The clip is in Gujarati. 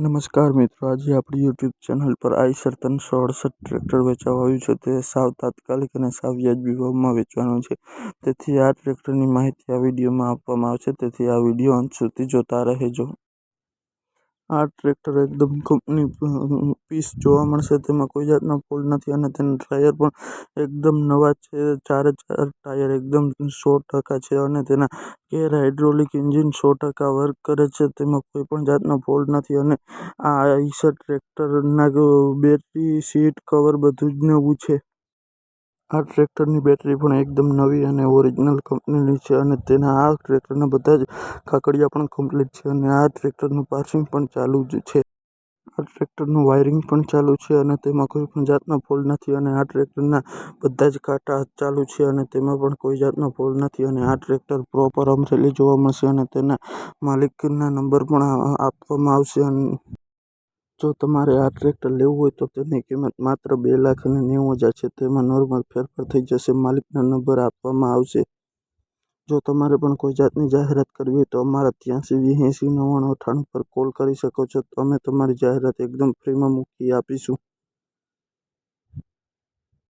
નમસ્કાર મિત્રો, આજે આપણી યુટ્યુબ ચેનલ પર આઈશર ત્રણસો અડસઠ ટ્રેક્ટર વેચવા આવ્યું છે. તે સાવ તાત્કાલિક અને સાવ વ્યાજબી ભાવમાં વેચવાનું છે. તેથી આ ટ્રેક્ટરની માહિતી આ વિડીયોમાં આપવામાં આવશે. તેથી આ વીડિયો અંત સુધી જોતા રહેજો. આ ટ્રેક્ટર એકદમ કંપની પીસ જોવા મળશે. તેમાં કોઈ જાતનો ફોલ્ટ નથી અને તેના ટાયર પણ એકદમ નવા છે. ચારે ચાર ટાયર એકદમ સો ટકા છે અને તેના ગેર હાઇડ્રોલિક એન્જિન સો ટકા વર્ક કરે છે. તેમાં કોઈ પણ જાતનો ફોલ્ટ નથી અને આ આઈસર ટ્રેક્ટરના બેટરી, સીટ કવર બધું જ નવું છે. આ ટ્રેક્ટરની બેટરી પણ એકદમ નવી અને ઓરિજિનલ કંપનીની છે અને તેના આ ટ્રેક્ટરના બધા જ કાકડિયા પણ કમ્પ્લીટ છે અને આ ટ્રેક્ટરનું પાર્સિંગ પણ ચાલુ જ છે. આ ટ્રેક્ટરનું વાયરિંગ પણ ચાલુ છે અને તેમાં કોઈ પણ જાતનો ફોલ્ટ નથી અને આ ટ્રેક્ટરના બધા જ કાંટા ચાલુ છે અને તેમાં પણ કોઈ જાતનો ફોલ્ટ નથી અને આ ટ્રેક્ટર પ્રોપર અમરેલી જોવા મળશે અને તેના માલિકના નંબર પણ આપવામાં આવશે જો તમારે આ ટ્રેક્ટર લેવું હોય તો તેની કિંમત માત્ર બે લાખ અને નેવું હજાર છે. તેમાં નોર્મલ ફેરફાર થઈ જશે. માલિકના નંબર આપવામાં આવશે. જો તમારે પણ કોઈ જાતની જાહેરાત કરવી હોય તો અમારા ત્યાંસી વીસ એંસી નવ્વાણું અઠ્ઠાણું પર કોલ કરી શકો છો. અમે તમારી જાહેરાત એકદમ ફ્રીમાં મૂકી આપીશું.